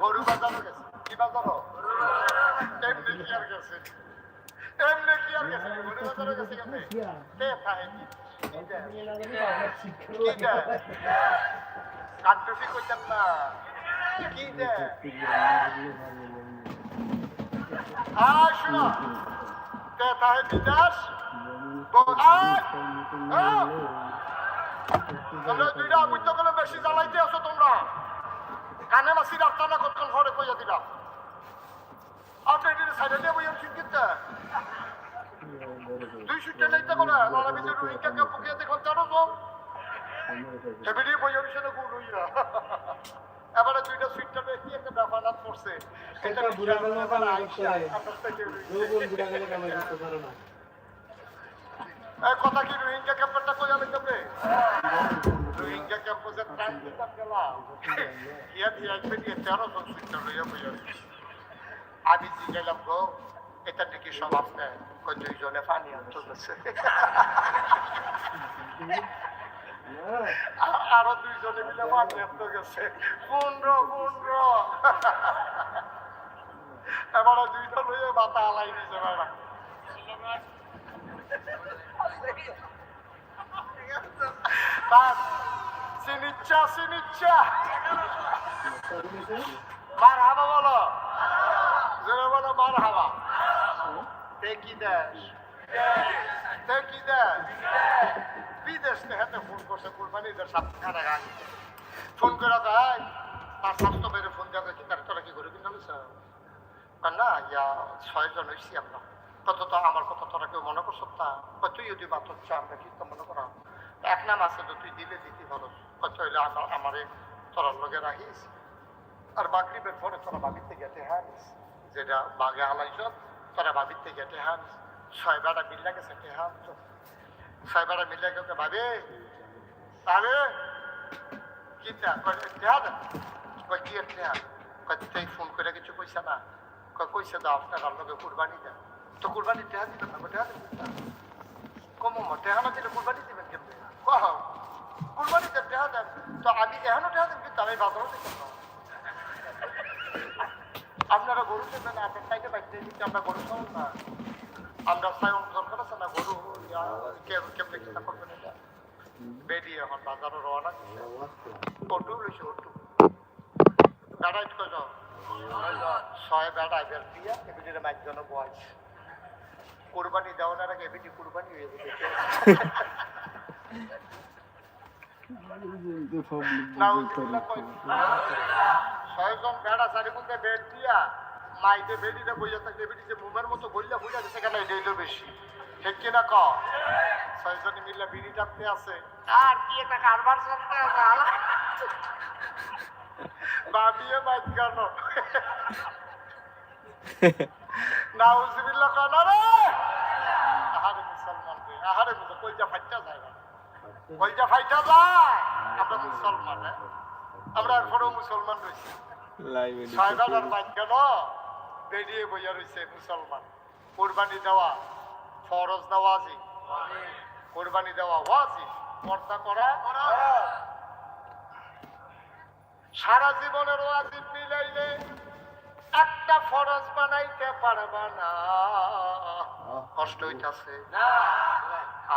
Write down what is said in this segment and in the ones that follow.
গরু বাজানো গেছে কি বাজানো এমনি কি আর কি আর ফাহেনি কি না কি দে আয় শুনো আয় দুইটা বুঝতে গেলে বেশি জ্বালাইতে আছো তোমরা। কানে মাসি রাখতা না কতক্ষণ ঘরে কইয়া আপনি এটি সাইডে দিয়ে বইয়া শিখিতে দুই সুটে লাইতে করে নানা বিজয় রোহিঙ্গা কে পুকিয়ে দেখো জানো তো? এবিডি বইয়া বিশালে গুণ হইয়া। এবারে দুইটা সুইটটা দেখি একটা ব্যাপার পড়ছে। এটা বুড়া গেলে থেকে রোবন বুড়া গেলে কামাই করতে পারে না। কথা কি রোহিঙ্গা ক্যাম্পেরটা কইয়া লাইতাম রে রোহিঙ্গা ক্যাম্পে যে ত্রাণ দিতাম গেলাম ইয়া দিয়ে আসবে দিয়ে তেরো জন সুইটটা লইয়া বইয়া। আমি জিগাইলাম, গো, এটা নাকি সব আপনি কই, দুইজনে পানি আ- আরও দুইজনে মিলে পানি আনতে গেছে। পনেরো পনেরো। এবারে দুইটা লইয়া মাথা আলাই দিছে ম্যাডাম হাবা বলো জোরে বলো মার হাবা তে কি দেশ তে কি দেশ বিদেশ থেকে ফোন করছে কুরবানিদের সাতখানা গান ফোন করে দেয় তার স্বাস্থ্য বেড়ে ফোন দেওয়া কি তার তোরা কি করে কিনা না ইয়া ছয়জন হয়েছি আমরা কত তো আমার কথা তোরা কেউ মনে করছ তা কত তুই যদি বাত হচ্ছে আমরা কি তো মনে করা এক নাম আছে তো তুই দিলে দিতে কত হইলে আমার আমারে তোরার লগে রাখিস। আর বাকরিবের পরে তোরা বাবিতে গেতে হানিস যেটা বাগে হালাইছ, তোরা বাবিতে গেতে হানিস ছয় বেড়া মিল্লা গেছে টেহান তো ছয় বেড়া মিল্লা গেছে ভাবে ভাবে কি তা? কয় টেহা দেন কয়, কি টেহা কয় তুই ফোন করে কিছু কইছে না? কয়, কইছে দাও আপনার লগে কুরবানি দেন। তো কুরবানি টেহা দিবেন না টেহা দিবেন না? কম না দিলে কুরবানি দিবেন কেমনে? কহ কুরবানি দেন টেহা দেন, তো আমি এখনও টেহা দেন, কিন্তু বাজারও দিতাম আপনারা গরু দেবেন আপনার সাইডে গরু খাওয়ান না। আমরা সায়ন দরকার আছে না, গরু কেমনে চিন্তা করবেন এটা বেরিয়ে এখন বাজারে রওনা দিছে অটু লইছে অটু। বেড়াই যাও? ছয় বেড়াই বের দিয়া এবিটির মাইজন বয়স কোরবানি দেওয়ার আগে এবিটি কোরবানি হয়ে কয় ছয়জন বেড়া চারিমধ্যে বেড দিয়া মাইতে বেডিতে বইয়া থাকলে বেডি যে মতো বললে বুঝা গেছে কেন এটাই বেশি ঠিক কিনা ক ছয়জন মিলে বিড়ি টানতে আছে আর কি একটা কারবার চলতে আছে আলা বাইক কেন নাউজুবিল্লাহ কেন রে, আহারে মুসলমান রে, আহারে মুসলমান কইজা ফাইটা যায় না ফাইটা যায় আমরা মুসলমান হ্যাঁ? আমরা এরপরেও মুসলমান রয়েছি। আর বেরিয়ে বইয়া রয়েছে মুসলমান। কোরবানি দেওয়া ফরজ দেওয়া আছে। কোরবানি দেওয়া ওয়াজি পর্দা করা। সারা জীবনের ওয়াজিব মিলাইলে একটা ফরজ বানাইতে পারবা না। কষ্ট হইতাছে।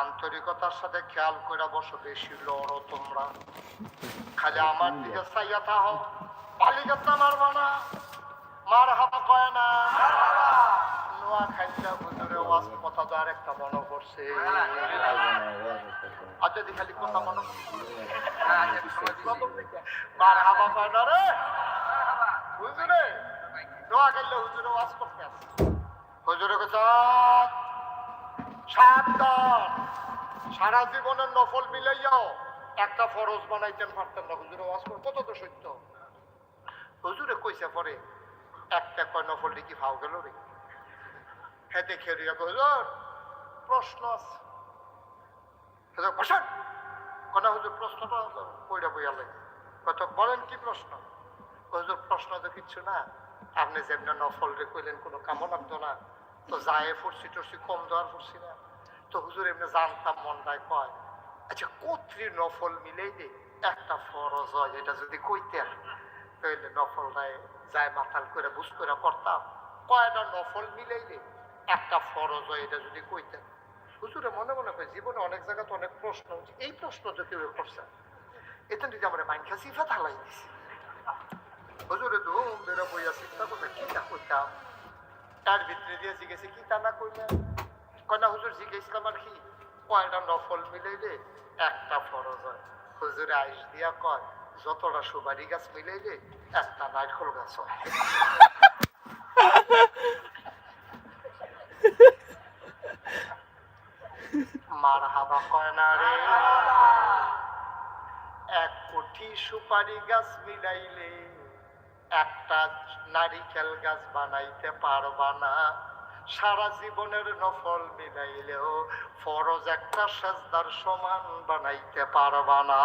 আন্তরিকতার সাথে খেয়াল করে বসো, বেশি লড়ো তোমরা। খালি আমার দিকে চাইয়া থাহ বালিকাতা মারবা না। মার হাবা কয় না। নোয়া খাইলা হুজুরে ওয়াজ কথা তো আরেকটা মনে করছে আর যদি খালি কথা মনে মার হাবা কয় না রে। হুজুরে নোয়া খাইলে হুজুরে ওয়াজ করতে আসে হুজুরে কথা সাবধান সারা জীবনের নফল মিলাইয়াও একটা ফরজ বানাইতেন পারতেন না। হুজুরে ওয়াজ করে, কত তো সত্য। হুজুরে কইছে পরে, একটা কয় নফল কি ভাও গেল রে। হেতে খেরিয়া কই হুজুর, প্রশ্ন আছে। হুজুর, বসেন। কোনা হুজুর প্রশ্নটা কইরা বইয়ালে কত বলেন কি প্রশ্ন? হুজুর, প্রশ্ন তো কিচ্ছু না। আপনি যেমন নফল রে কইলেন, কোনো কামও লাগতো না। তো যায় ফুরসি টুরসি, কম দেওয়ার ফুরসি না। তো হুজুর এমনি জানতাম, মনটায় কয় আচ্ছা কোত্রি নফল মিলেই দে, একটা ফরজ হয়, এটা যদি কইতে তাহলে নফলটায় যায় মাথাল করে, বুঝ করে করতাম। কয়টা নফল মিলেই দে, একটা ফরজ হয়, এটা যদি কইতে হুজুরে মনে মনে করে জীবনে অনেক জায়গাতে অনেক প্রশ্ন হচ্ছে, এই প্রশ্ন তো কেউ করছে এটা যদি আমরা মাইন খাসি ফাতা লাই দিছি। হুজুরে ধুম বেরো বইয়া চিন্তা করতে কি তা কইতাম? তার ভিতরে দিয়ে জিজ্ঞেসে কি তা না কইলে? কয়না হুজুর জিজ্ঞেসলাম আর কি? কয়টা নফল মিলাইলে একটা ফরজ হয়। হুজুরে আইস দিয়া কয়, যতটা সুপারি গাছ মিলাইলে একটা নারকল গাছ হয়। মার হাবা কয় না রে। এক কোটি সুপারি গাছ মিলাইলে একটা নারিকেল গাছ বানাইতে পারবা না। সারা জীবনের নফল মিলাইলেও ফরজ একটা সাজদার সমান বানাইতে পারবা না।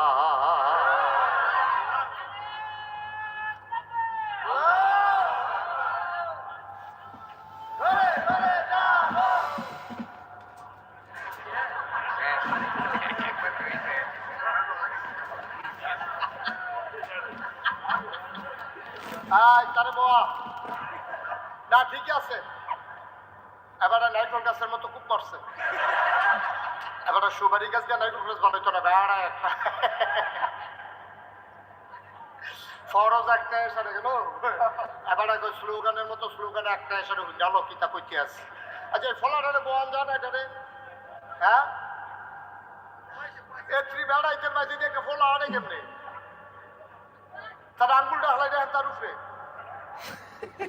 ঠিকই আছে। এবারে নাইট্রোল গাছের মতো খুব মরছে। এবারে সুপারি গাছ দিয়ে নাইট্রোল গাছ বানাইতো না, বেড়া একটা। ফরজ একটা এসে গেল এবারে কই স্লোগানের মতো স্লোগানে একটা এসে গেল কিতা কইতে আছে। আচ্ছা ফলাটারে বোয়ান জানা এটারে হ্যাঁ? এ ত্রি বেড়াইতে মাঝে একটা ফলা আনে কেমনে? তার আঙ্গুলটা হালাই দেয় তার উপরে।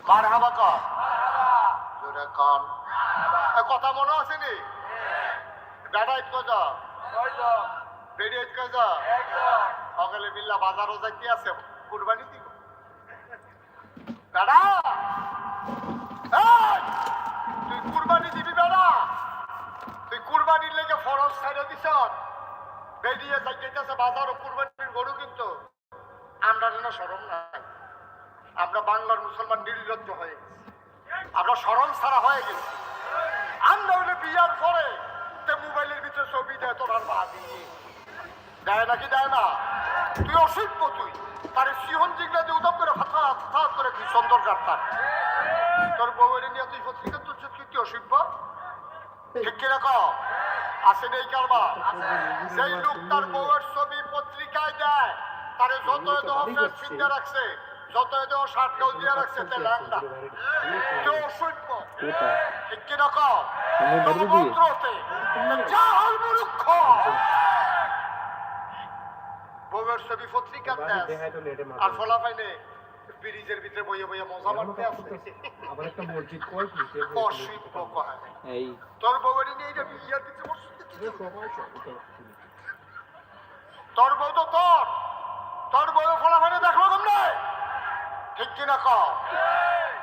মার হাবা কর। জোরে কন। কথা মনে আছে নি? বেড়াইত কজা বেরিয়েত কজা সকালে মিল্লা বাজারও যাইতে আছে? কুরবানি দিব। বেড়া এই, তুই কুরবানি দিবি বেড়া তুই কুরবানির লেগে ফরজ ছাইড়ে দিছ? বেরিয়ে যাইতেছে বাজারও কুরবানির গরু কিন্তু। আমরা না সরম নাই। আমরা বাংলার মুসলমান নির্লজ্জ হয়ে গেছি। আমরা সরম ছাড়া হয়ে গেছি। আমরা হলে বিয়ার পরে তে মোবাইলের ভিতরে ছবি দেয় তোর আর ভাবি দেয় নাকি দেয় না? তুই অসভ্য তুই। তার সিহন জিগলা দিয়ে উদম করে ফাঁকা ফাঁকা করে তুই সুন্দর কাটতাম তোর। বউয়ের নিয়ে তুই পত্রিকা তুই তুই কি অসভ্য? ঠিক কীরকম আসে নেই কারবার? সেই লোক তার বউয়ের ছবি পত্রিকায় দেয় তারে যত অফেস চিন্তা রাখছে যত এত দিয়ে রাখছে তে অসভ্য ঠিক মন্ত্রতে যা হল মূর্খ। বউয়ের ছবি আর ব্রিজের ভিতরে বইয়ে বইয়ে মজা মারতে আছে। আবার একটা মসজিদ কয় কি? অসভ্য কয়। এই। তোর বউয়ের নিয়ে এটা বিয়ার ভিতরে বসে তোর বউ তো তোর বউ ফলাফলে দেখল কেমনে ঠিক কিনা ক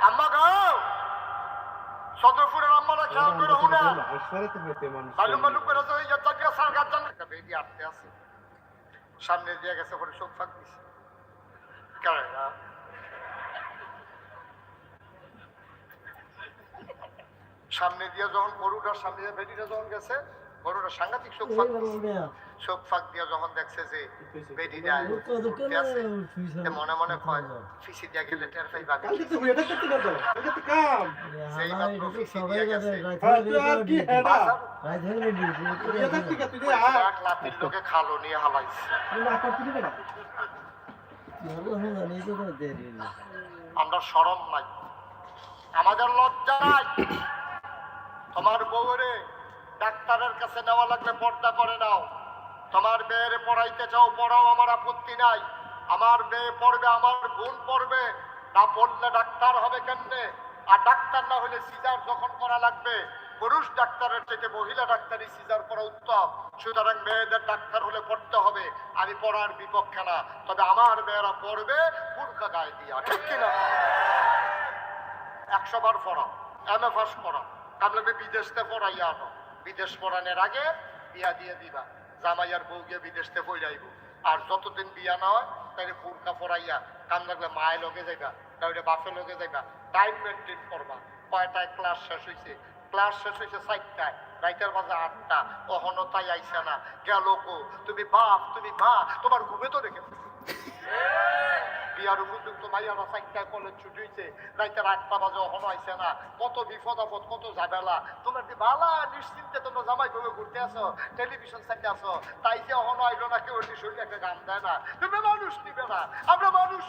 আম্মা গাও সদরপুরের আম্মারা খেয়াল করে হুনা মালুম মালুম করে এই জাতীয় দিয়ে সার গাছ জানে বেদি আটতে আছে। সামনে দিয়ে গেছে পরে চোখ ফাঁক দিছে। সামনে দিয়ে যখন গরুটার সামনে দিয়ে বেদিটা যখন গেছে গরুটা সাংঘাতিক চোখ ফাঁক চোখ ফাঁক দিয়ে যখন দেখছে যে বেদিটা উঠতে আছে তে মনে মনে কয় ফিসি দিয়া গেলে টের তো কাম। সেই মাত্র ফিসি দিয়া গেছে। লাতির লোকে খালো নিয়ে হালাইছে। না করতে না আমরা সরম নাই। আমাদের লজ্জা নাই। তোমার বউরে ডাক্তারের কাছে নেওয়া লাগলে পর্দা করে নাও। তোমার মেয়ের পড়াইতে চাও পড়াও, আমার আপত্তি নাই। আমার মেয়ে পড়বে, আমার বোন পড়বে। না পড়লে ডাক্তার হবে কেমনে? আর ডাক্তার না হলে সিজার যখন করা লাগবে? পুরুষ ডাক্তারের থেকে মহিলা ডাক্তারই সিজার করা উত্তম। সুতরাং মেয়েদের ডাক্তার হলে পড়তে হবে, আমি পড়ার বিপক্ষে না। তবে আমার মেয়েরা পড়বে বুর্খা গায়ে দিয়া, ঠিক কিনা একশো বার পড়াও, এম এ পাস পড়াও তাহলে বিদেশতে পড়াইয়া আনো। বিদেশ পড়ানোর আগে বিয়া দিয়ে দিবা। জামাইয়ার বউ গিয়ে বিদেশতে পড়াইব আর যতদিন বিয়া না হয় তাহলে বুর্খা পড়াইয়া কাম লাগলে মায়ের লগে যাইবা তাহলে বাপের লগে যাইবা। টাইম মেনটেন করবা। কয়টায় ক্লাস শেষ হয়েছে ক্লাস শেষ হয়েছে চারটায়। রাইতের বাজে আটটা। অহনো তাই আইসে না। গেল তুমি বাপ, তুমি মা, তোমার ঘুমে তো রেখে বিয়ার উপযুক্ত ছুটি হয়েছে না। কত বিপদ আপদ কত ঝামেলা কি বালা নিশ্চিন্তে তোমরা জামাই ঘুরতে আসো টেলিভিশন আসো তাই যে না, কেউ একটা গান দেয় না। তুমি মানুষ নিবে না। আমরা মানুষ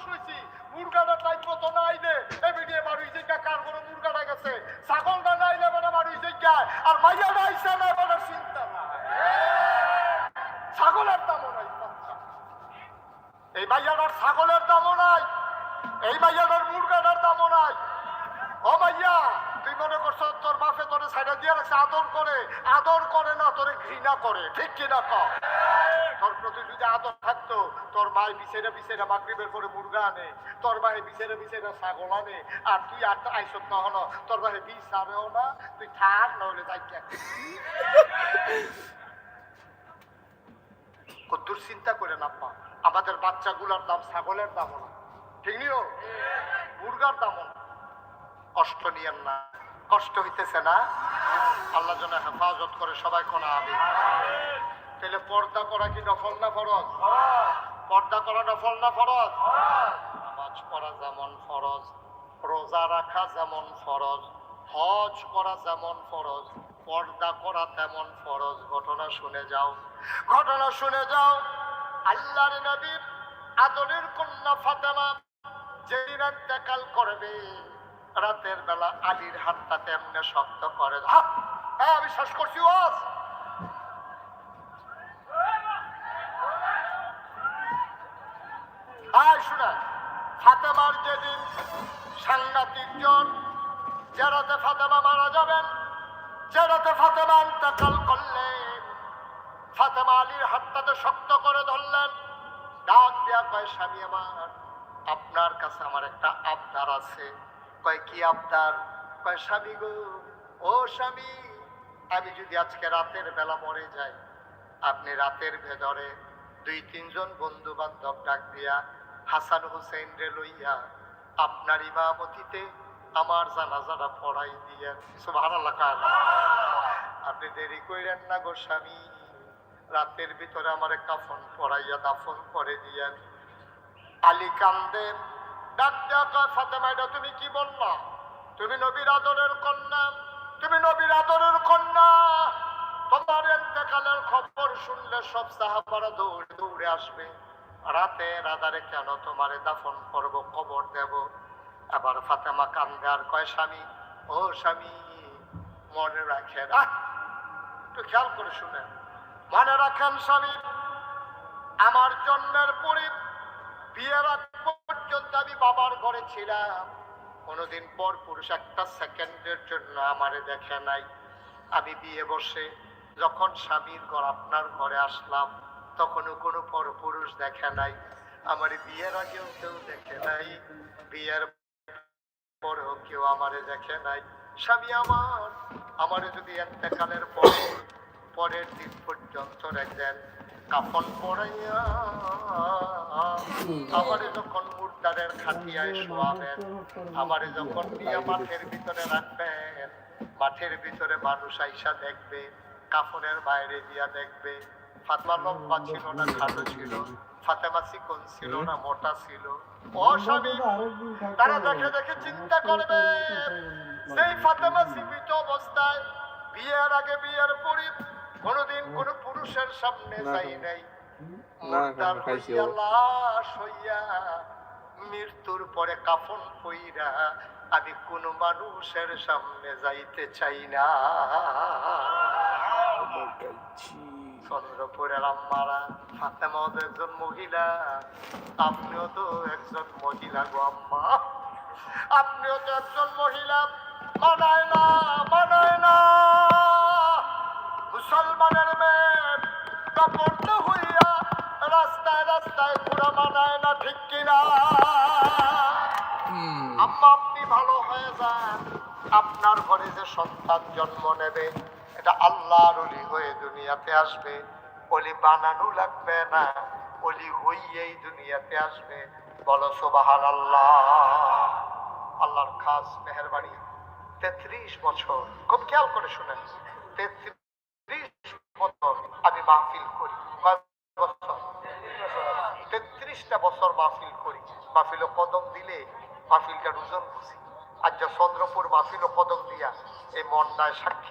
মুরগাটা টাইম মতো না আইলে এমনি মানুষ কার কোনো মুরগাটা গেছে। ছাগলটা না আইলে মানে মানুষ জায়গা আর আইসে না। ছাগলের দামও নাই, এই মাইয়াটার মুরগাটার দামও নাই। ও মাইয়া, তুই মনে করছ তোর বাপে তোরে সাইডে দিয়ে রাখছে, আদর করে আদর করে না, তোরে ঘৃণা করে, ঠিক কিনা ক? তোর প্রতি যদি আদর থাকতো, তোর মায় বিছেরা বিছেরা মাগরিবের পরে মুরগা আনে, তোর মায়ে বিছেরা বিছেরা ছাগল আনে, আর তুই আর আইসত না হলো, তোর মায়ে বিষ আনেও না, তুই থাক না হলে যাই কদ্দুর চিন্তা করে না পা আমাদের বাচ্চাগুলোর দাম ছাগলের দামও না। ঠিক নিও মুরগার দামও না। কষ্ট নিয়েন না। কষ্ট হইতেছে না। আল্লাহ যেন হেফাজত করে সবাই কোনা আমি তাহলে পর্দা করা কি নফল না ফরজ? পর্দা করা নফল না ফরজ? নামাজ পড়া যেমন ফরজ, রোজা রাখা যেমন ফরজ, হজ করা যেমন ফরজ, পর্দা করা তেমন ফরজ। ঘটনা শুনে যাও। ঘটনা শুনে যাও। আল্লাহর নবীর আদরের কন্যা ফাতেমা যেদিন ইন্তেকাল করবে, রাতের বেলা আলীর হাতটা তেমনে শক্ত করে! হ্যাঁ আমি শ্বাস করছি, ওয়াজ আয় শুনে ফাতেমার যেদিন সাংঘাতিক জন যে রাতে ফাতেমা মারা যাবেন, যে রাতে ফাতেমা ইন্তেকাল করলেন ফাতেমা আলীর হাতটাতে শক্ত করে ধরলেন। ডাক দিয়া কয়, স্বামী আমার, আপনার কাছে আমার একটা আবদার আছে। কয়, কি আবদার? কয়, স্বামী গো, ও স্বামী, আমি যদি আজকে রাতের বেলা মরে যাই, আপনি রাতের ভেতরে দুই, তিনজন বন্ধু বান্ধব ডাক দিয়া হাসান হুসেন রে লইয়া আপনার ইমামতিতে আমার জানা জানাজারা পড়াই দিয়া সুবহানাল্লাহ কান আপনি দেরি কইরেন না গো স্বামী। রাতের ভিতরে আমার কাফন পরাইয়া দাফন করে দিয়েন আলী কান্দে, ডাক দেয়া ফাতেমা, এটা তুমি কি বললা? তুমি নবীর আদরের কন্যা, তুমি নবীর আদরের কন্যা। তোমার এতেকালের খবর শুনলে সব সাহাবারা দৌড়ে দৌড়ে আসবে। রাতে রাদারে কেন তোমারে দাফন করব কবর দেব? আবার ফাতেমা কান্দে, আর কয় স্বামী? ও স্বামী, মনে রাখেন একটু খেয়াল করে শুনেন। রাখেন স্বামী, আমার জন্মের পরে বিয়ের আগ পর্যন্ত আমি বাবার ঘরে ছিলাম। কোনোদিন পর পুরুষ একটা সেকেন্ডের জন্য আমারে দেখে নাই। আমি বিয়ে বসে যখন স্বামীর ঘর আপনার ঘরে আসলাম, তখনও কোনো পর পুরুষ দেখে নাই। আমার বিয়ের আগেও কেউ দেখে নাই, বিয়ের পরেও কেউ আমারে দেখে নাই। স্বামী আমার, আমারে যদি একটা কালের পরে পরের দিন পর্যন্ত রাখবেন কাফন পড়াইয়া আমারে যখন মুর্দারের খাটিয়ায় শোয়াবেন আমারে যখন নিয়ে মাঠের ভিতরে রাখবেন মাঠের ভিতরে মানুষ আইসা দেখবে কাফনের বাইরে দিয়া দেখবে। ফাতমা লম্বা ছিল না খাটো ছিল। ফাতেমা চিকন ছিল না মোটা ছিল। ও তারা দেখে দেখে চিন্তা করবে সেই ফাতেমা জীবিত অবস্থায় বিয়ের আগে বিয়ের পরে কোনোদিন কোন পুরুষের সামনে যাই নাই। মুর্দার হইয়া লাশ হইয়া মৃত্যুর পরে কাফন পইরা আমি কোন মানুষের সামনে যাইতে চাই না। চন্দ্রপুরের আম্মারা ফাতেমাও তো একজন মহিলা। আপনিও তো একজন মহিলা গো আম্মা। আপনিও তো একজন মহিলা। মানায় না মানায় না। মুসলমানের মেয়ে কাপড় হইয়া রাস্তায় রাস্তায় ঘোরা মানায় না ঠিক কিনা? আম্মা আপনি ভালো হয়ে যান। আপনার ঘরে যে সন্তান জন্ম নেবে এটা আল্লাহর অলি হয়ে দুনিয়াতে আসবে। অলি বানানো লাগবে না অলি হইয়েই দুনিয়াতে আসবে। বলো সোবাহান আল্লাহ আল্লাহর খাস মেহরবানি। তেত্রিশ বছর। খুব খেয়াল করে শুনেন। তেত্রিশ বছর আমি মাহফিল করি? তেত্রিশটা বছর মাহফিল করি। মাহফিল কদম দিলে মাহফিলটার ওজন বুঝি। আজ চন্দ্রপুর মাহফিল কদম দিয়া এই মন্ডায় সাক্ষী